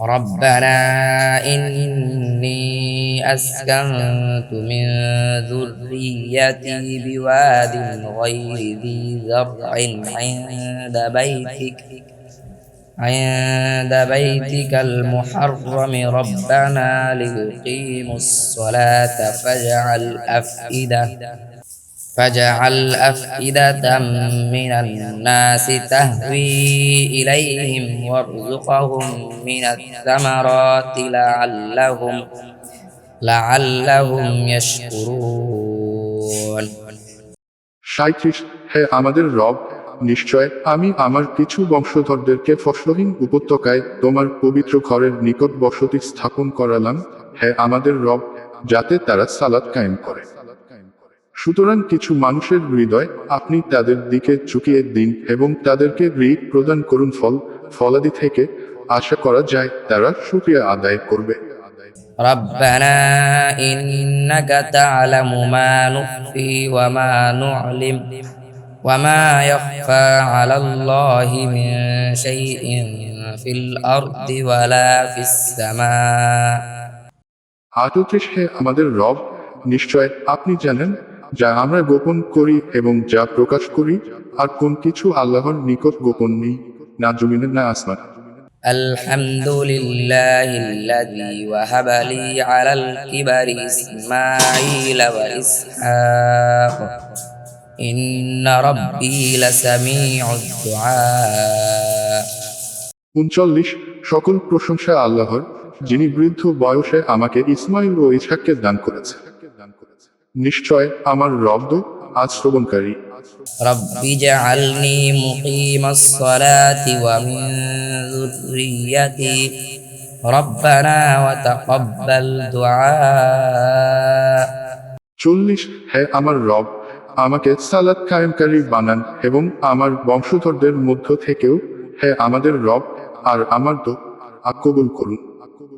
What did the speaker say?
ربنا إني أسكنت من ذريتي بواد غير ذي زرع عند بيتك. عند بيتك المحرم ربنا ليقيموا الصلاة فاجعل أفئدة. فاجعل أفئدة من الناس تهوي إليهم وارزقهم من الثمرات لعلهم لعلهم يشكرون সাঁত্রিশ হে আমাদের রব নিশ্চয় আমি আমার কিছু বংশধরদেরকে ফসলহীন উপত্যকায় তোমার পবিত্র ঘরের নিকট বসতি স্থাপন করালাম হে আমাদের রব যাতে তারা সালাদ কায়েম করে সুতরাং কিছু মানুষের হৃদয় আপনি তাদের দিকে ঝুঁকিয়ে দিন এবং তাদেরকে ঋণ প্রদান করুন ফল ফলাদি থেকে আশা করা যায় তারা সুক্রিয়া আদায় করবে ربنا إنك تعلم ما نخفي وما نعلم وما يخفى على الله من شيء في الأرض ولا في السماء আটত্রিশ হে আমাদের রব নিশ্চয় আপনি জানেন যা আমরা গোপন করি এবং যা প্রকাশ করি আর কোন কিছু আল্লাহর নিকট গোপন নেই না জমিনে না আসমান الحمد لله الذي وهب لي على الكبر إسماعيل وإسحاق إن ربي لسميع الدعاء উনচল্লিশ সকল প্রশংসা আল্লাহর যিনি বৃদ্ধ বয়সে আমাকে ইসমাইল ও ইসহাককে দান করেছে নিশ্চয় আমার রব্দ আজ শ্রবণকারী رب اجعلني مقيم الصلاة ومن ذريتي ربنا وتقبل دعاء চল্লিশ হে আমার রব আমাকে সালাদ কায়েমকারী বানান এবং আমার বংশধরদের মধ্য থেকেও হে আমাদের রব আর আমার তো কবুল করুন